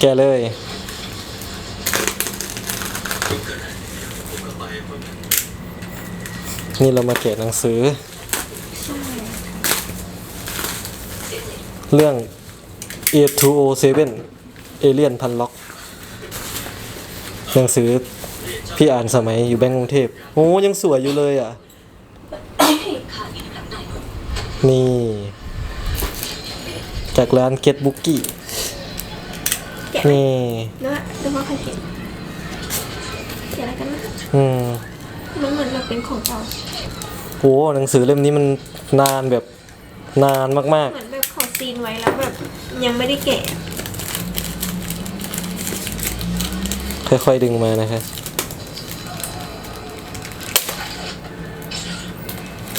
แกะเลยนี่เรามาแกะหนังสือ เรื่อง A2O7 เอเลียนพันล็อกหนังสือพี่อ่านสมัยอยู่แบงก์กรุงเทพโอ้ยังสวยอยู่เลยอะ นี่ จากร้านเก็ตบุ๊กกี้ นี่แล้วดูว่าใครเขียนเขียนอะไรกันนะอืมมันเหมือนแบบเป็นของเก่าโอ้หนังสือเล่มนี้มันนานแบบนานมากเหมือนแบบเขาซีนไว้แล้วแบบยังไม่ได้แกะๆ ค่อยๆดึงมานะครับ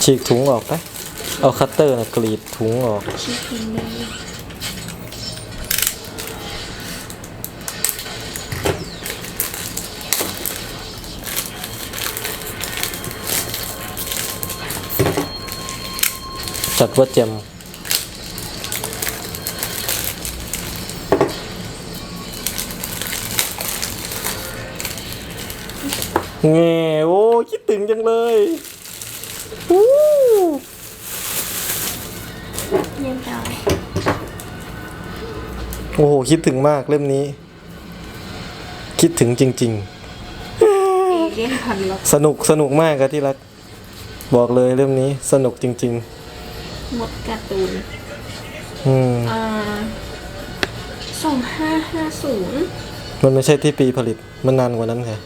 ฉีกถุงออกไปเอาคัตเตอร์นะกรีดถุงออกชีสพิมพ์เลย จัดว่าเจมเง่โอ้คิดถึงจังเลยอู้ยังเก่าโอ้โห คิดถึงมากเล่มนี้ คิดถึงจริงเอเลียนพันล็อกๆสนุกสนุกมากครับที่รัก บอกเลยเล่มนี้สนุกจริงห มดการ์ตูนๆอืมอ่าสองห้าห้าศูนย์มันไม่ใช่ที่ปีผลิต มันนานกว่านั้นค่ะ